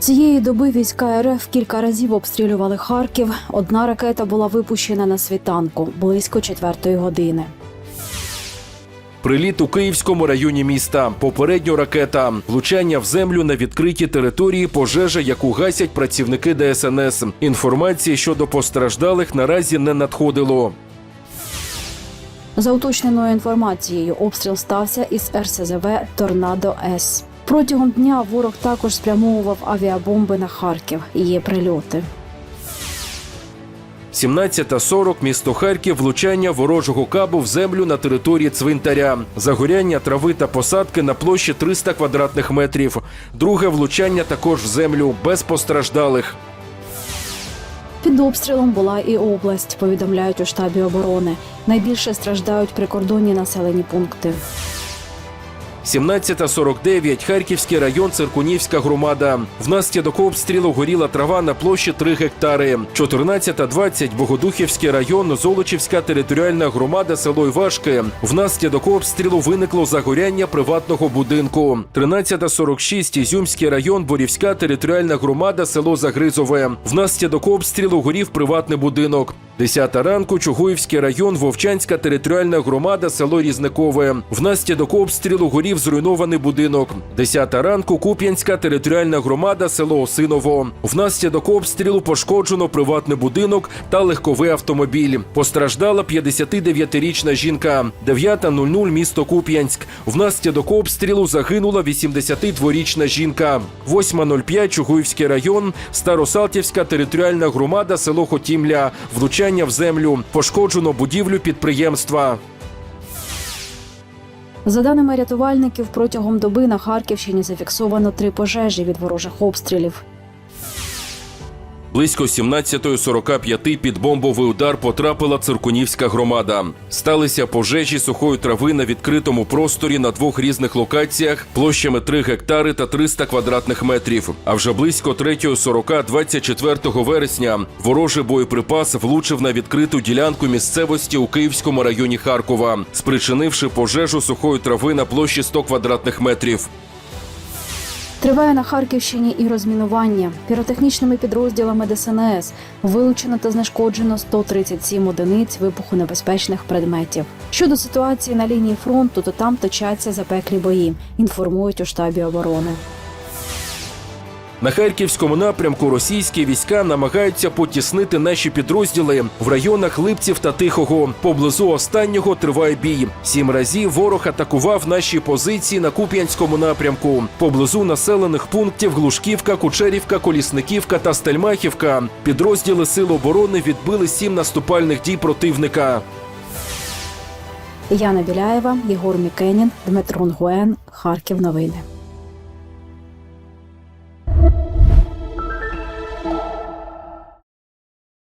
Цієї доби війська РФ кілька разів обстрілювали Харків. Одна ракета була випущена на світанку близько четвертої години. Приліт у Київському районі міста. Попередньо ракета. Влучання в землю на відкритій території пожежа, яку гасять працівники ДСНС. Інформації щодо постраждалих наразі не надходило. За уточненою інформацією, обстріл стався із РСЗВ Торнадо С. Протягом дня ворог також спрямовував авіабомби на Харків. Є прильоти. 17.40 місто Харків, влучання ворожого кабу в землю на території цвинтаря. Загоряння трави та посадки на площі 300 квадратних метрів. Друге влучання також в землю без постраждалих. Під обстрілом була і область, повідомляють у штабі оборони. Найбільше страждають прикордонні населені пункти. 17.49 Харківський район, Циркунівська громада. Внаслідок обстрілу горіла трава на площі 3 гектари. 14.20 Богодухівський район, Золочівська територіальна громада, село Івашки. Внаслідок обстрілу виникло загоряння приватного будинку. 13.46 Ізюмський район, Борівська територіальна громада, село Загризове. Внаслідок обстрілу горів приватний будинок. 10 ранку Чугуївський район, Вовчанська територіальна громада, село Різникове. Внаслідок обстрілу горів зруйнований будинок. 10 ранку Куп'янська територіальна громада, село Осиново. Внаслідок обстрілу пошкоджено приватний будинок та легковий автомобіль. Постраждала 59-річна жінка. 9.00 місто Куп'янськ. Внаслідок обстрілу загинула 82-річна жінка. 8.05 Чугуївський район, Старосалтівська територіальна громада, село Хотімля. Влучання в землю. Пошкоджено будівлю підприємства. За даними рятувальників, протягом доби на Харківщині зафіксовано три пожежі від ворожих обстрілів. Близько 17.45 під бомбовий удар потрапила циркунівська громада. Сталися пожежі сухої трави на відкритому просторі на двох різних локаціях площами 3 гектари та 300 квадратних метрів. А вже близько 3.40 24 вересня ворожий боєприпас влучив на відкриту ділянку місцевості у Київському районі Харкова, спричинивши пожежу сухої трави на площі 100 квадратних метрів. Триває на Харківщині і розмінування. Піротехнічними підрозділами ДСНС вилучено та знешкоджено 137 одиниць вибухонебезпечних предметів. Щодо ситуації на лінії фронту, то там точаться запеклі бої. Інформують у штабі оборони. На харківському напрямку російські війська намагаються потіснити наші підрозділи в районах Липців та Тихого. Поблизу останнього триває бій. Сім разів ворог атакував наші позиції на Куп'янському напрямку. Поблизу населених пунктів Глушківка, Кучерівка, Колісниківка та Стельмахівка. Підрозділи Сил оборони відбили сім наступальних дій противника. Яна Біляєва, Єгор Мікенін, Дмитро Нгуен, Харків. Новини.